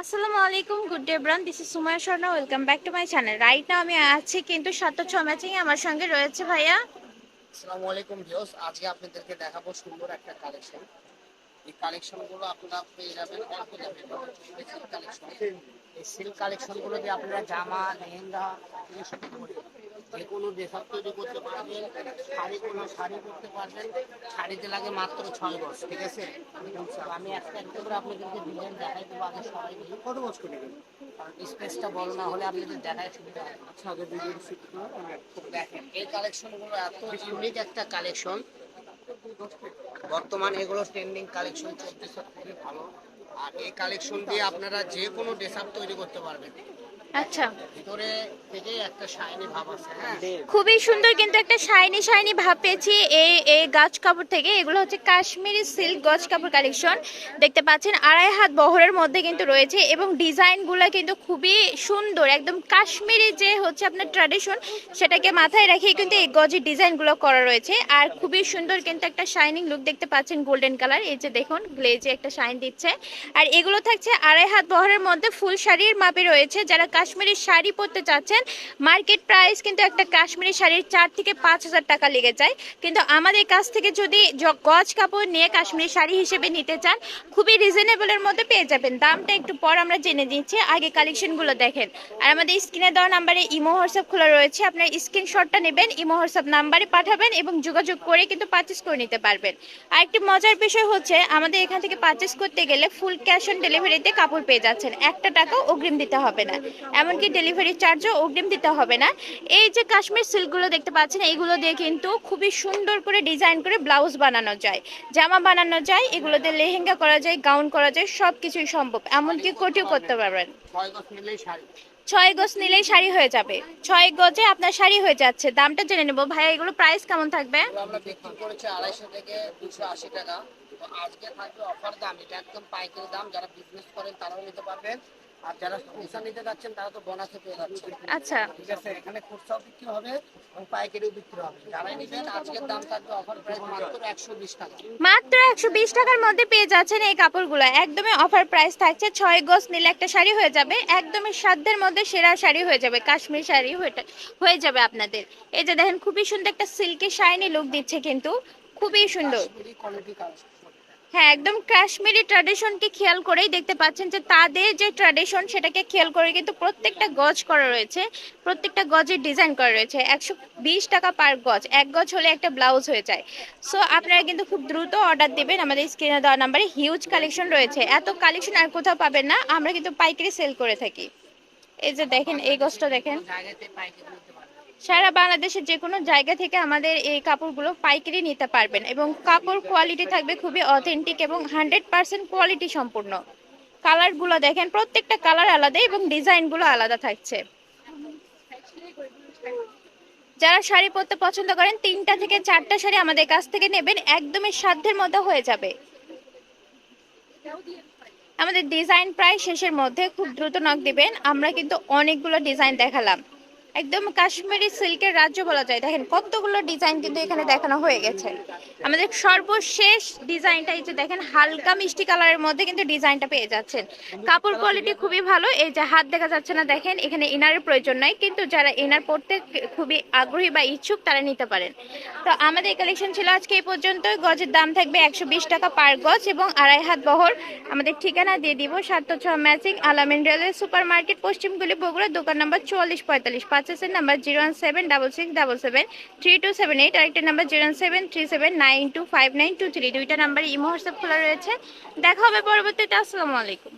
আসসালামু আলাইকুম good day bran this is Sumaiya welcome back to my channel right আমি আছি কিন্তু সাতটা ছ ম্যাচিং আমার সঙ্গে রয়েছে ভাইয়া। আসসালামু আলাইকুম ভিউস আজকে আপনাদেরকে দেখাবো সুন্দর একটা কালেকশনগুলো আপনারা জামা, লেহেঙ্গা যে কোনো ড্রেসার তৈরি করতে পারবেন শাড়ি কোনো শাড়ি করতে পারবেন। শাড়িতে লাগে মাত্র ছয় ঠিক আছে? আমি একটা একটা করে আপনাদেরকে ডিজাইন দেখাই দেবো আগে সবাই মিলে কত গজ করে স্পেসটা বড় না হলে আপনাদের দেখায় সুবিধা হবে আচ্ছা দেখেন এই কালেকশনগুলো এত ইউনিক একটা কালেকশন বর্তমান এগুলো ট্রেন্ডিং কালেকশন চলতেছে খুবই ভালো। আর এই কালেকশন দিয়ে আপনারা যে কোনো ড্রেস আপ তৈরি করতে পারবেন। আচ্ছা। ভিতরে থেকে একটা শাইনি ভাব আছে হ্যাঁ খুবই সুন্দর কিন্তু একটা শাইনি শাইনি ভাব পেয়েছি এই এই গাছ কাপড় থেকে। এগুলো হচ্ছে কাশ্মীরি সিল্ক গজ কাপড় কালেকশন দেখতে পাচ্ছেন আড়াই হাত বহরের মধ্যে কিন্তু রয়েছে এবং ডিজাইনগুলো কিন্তু খুবই সুন্দর। একদম কাশ্মীরি যে হচ্ছে আপনার ট্র্যাডিশন সেটাকে মাথায় রেখে কিন্তু এই গজের ডিজাইনগুলো করা রয়েছে। আর খুবই সুন্দর কিন্তু একটা শাইনিং লুক দেখতে পাচ্ছেন গোল্ডেন কালার এই যে দেখুন গ্লেজে একটা শাইন দিচ্ছে। আর এগুলো থাকছে আড়াই হাত বহরের মধ্যে ফুল শাড়ির মাপে রয়েছে। যারা কাশ্মীরি শাড়ি পরতে চাচ্ছেন মার্কেট প্রাইস কিন্তু একটা কাশ্মীরি শাড়ির চার থেকে পাঁচ হাজার টাকা লেগে যায়। কিন্তু আমাদের কাছ থেকে যদি গজ কাপড় নিয়ে কাশ্মীরি শাড়ি হিসেবে নিতে চান, খুবই রিজনেবলের মধ্যে পেয়ে যাবেন। দামটা একটু পর আমরা জেনে দিচ্ছি আগে কালেকশনগুলো দেখেন। আর আমাদের স্ক্রিনে দেওয়া নাম্বারে ইমো হোয়াটসঅ্যাপ খোলা রয়েছে। আপনার স্ক্রিনশটটা নেবেন, ইমো হোয়াটসঅ্যাপ নাম্বারে পাঠাবেন এবং যোগাযোগ করে কিন্তু পারচেস করে নিতে পারবেন। আর একটি মজার বিষয় হচ্ছে, আমাদের এখান থেকে পারচেস করতে গেলে ফুল ক্যাশ অন ডেলিভারিতে কাপড় পেয়ে যাচ্ছেন। একটা টাকাও অগ্রিম দিতে হবে না। এমনকি ডেলিভারি চার্জও অগ্রিম দিতে হবে না। এই যে কাশ্মীর সিল্কগুলো দেখতে পাচ্ছেন এইগুলো দিয়ে কিন্তু খুবই সুন্দর করে ডিজাইন করে ব্লাউজ বানানো যায়। জামা বানানো যায় এগুলো দিয়ে লেহেঙ্গা করা যায় গাউন করা যায় সব কিছুই সম্ভব। এমনকি কোটিও করতে পারবেন। ছয় গজ নিলেই শাড়ি। ছয় গজ নিলেই শাড়ি হয়ে যাবে। ছয় গজে আপনার শাড়ি হয়ে যাচ্ছে। দামটা জেনে নেব। ভাইয়া এগুলো প্রাইস কেমন থাকবে? আমরা বিক্রি করেছি আড়াইশো থেকে দুশো আশি টাকা। আজকে থাকবে অফার দাম। এটা একদম পাইকারি দাম। যারা বিজনেস করেন তারাও নিতে পারবেন। আর যারা নিতে যাচ্ছেন তারা তো বোনাসে পেয়ে যাচ্ছেন। আচ্ছা। ঠিক আছে এখানে খুচরাও বিক্রি হবে এবং পাইকারিও বিক্রি হবে। যারাই নেবেন আজকের দাম থাকবে অফার প্রাইস মাত্র একশো বিশ টাকা। মাত্র একশো বিশ টাকার মধ্যে পেয়ে যাচ্ছেন এই কাপড়গুলো। একদমই অফার প্রাইস থাকছে ছয় গজ নিলে একটা শাড়ি হয়ে যাবে। একদমই সাধ্যের মধ্যে সেরা শাড়ি হয়ে যাবে কাশ্মীর শাড়ি হয়ে- যাবে আপনাদের। এই যে দেখেন খুবই সুন্দর একটা সিল্কি শাইনি লুক দিচ্ছে কিন্তু। খুবই সুন্দর। কোয়ালিটি হ্যাঁ একদম কাশ্মীরি ট্র্যাডিশনকে খেয়াল করেই দেখতে পাচ্ছেন যে তাদের যে ট্র্যাডিশন সেটাকে খেয়াল করে কিন্তু প্রত্যেকটা গজ করা রয়েছে, প্রত্যেকটা গজের ডিজাইন করা রয়েছে। একশো বিশ টাকা পার গজ, এক গজ হলে একটা ব্লাউজ হয়ে যায়। সো আপনারা কিন্তু খুব দ্রুত অর্ডার দেবেন। আমাদের স্ক্রিনে দেওয়া নাম্বারে হিউজ কালেকশন রয়েছে। এত কালেকশন আর কোথাও পাবেন না। আমরা কিন্তু পাইকারি সেল করে থাকি। এই যে দেখেন, এই গজটা দেখেন। সারা বাংলাদেশের যে কোনো জায়গা থেকে আমাদের এই কাপড়গুলো পাইকারি নিতে পারবেন এবং কাপড় কোয়ালিটি থাকবে খুবই অথেন্টিক এবং হান্ড্রেড পার্সেন্ট কোয়ালিটি সম্পূর্ণ। কালারগুলো দেখেন, প্রত্যেকটা কালার আলাদা এবং ডিজাইনগুলো আলাদা থাকছে। যারা শাড়ি পরতে পছন্দ করেন, তিনটা থেকে চারটা শাড়ি আমাদের কাছ থেকে নেবেন, একদমই সাধ্যের মধ্যে হয়ে যাবে। আমাদের ডিজাইন প্রায় শেষের মধ্যে, খুব দ্রুত নক দিবেন। আমরা কিন্তু অনেকগুলো ডিজাইন দেখালাম। একদম কাশ্মীরি সিল্কের রাজ্য বলা যায়। দেখেন, কতগুলো ডিজাইন কিন্তু এখানে দেখানো হয়ে গেছে। আমাদের সর্বশেষ ডিজাইনটা এই যে দেখেন, হালকা মিষ্টি কালারের মধ্যে কিন্তু ডিজাইনটা পেয়ে যাচ্ছেন। কাপড় কোয়ালিটি খুবই ভালো, এই যে হাত দেখা যাচ্ছে না, দেখেন, এখানে ইনারের প্রয়োজন নাই, কিন্তু যারা ইনার পড়তে খুবই আগ্রহী বা ইচ্ছুক, তারা নিতে পারেন। তো আমাদের কালেকশন ছিল আজকে এই পর্যন্ত গজের দাম থাকবে একশো বিশ টাকা পার গজ এবং আড়াই হাত বহর। আমাদের ঠিকানা দিয়ে দিব সাত ছ matching Alamin railway super market পশ্চিমগুলি Bogura, দোকান নম্বর চুয়াল্লিশ পঁয়তাল্লিশ পাঁচেসের number zero one seven double six double seven three two seven eight আরেকটা number zero one seven three seven nine two five nine two three দুইটা নাম্বার ইমো, হোয়াটসঅ্যাপ খোলা রয়েছে। দেখা হবে পরবর্তীতে, আসসালামু আলাইকুম।